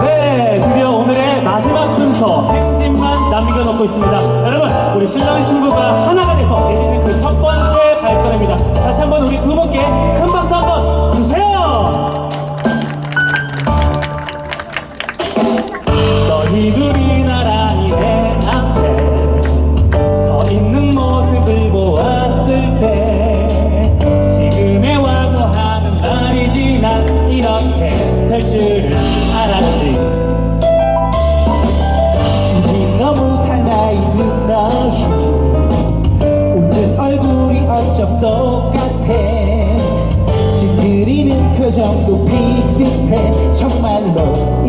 네, 드디어 오늘의 마지막 순서 행진만 남겨놓고 있습니다. 여러분, 우리 신랑 신부가 하나가 돼서 내딛는 그 첫 번째 발걸음입니다. 다시 한번 우리 두 분께 큰 박수 한번 주세요. 너희들이 나란히 내 앞에 서 있는 모습을 보았을 때 지금에 와서 하는 말이지 난 이렇게 될줄 알았지 우리 너무 달라 있는 너희 웃는 얼굴이 어쩜 똑같아 찡그리는 표정도 비슷해 정말로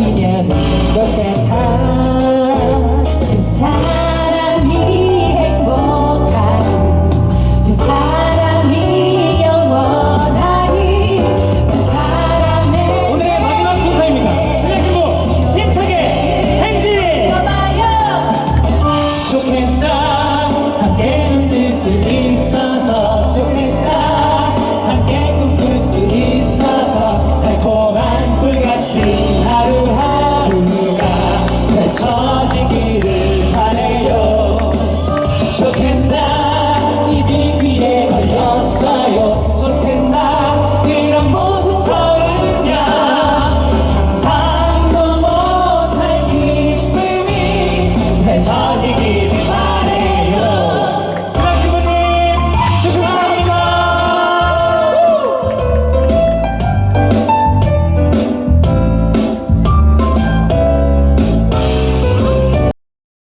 Está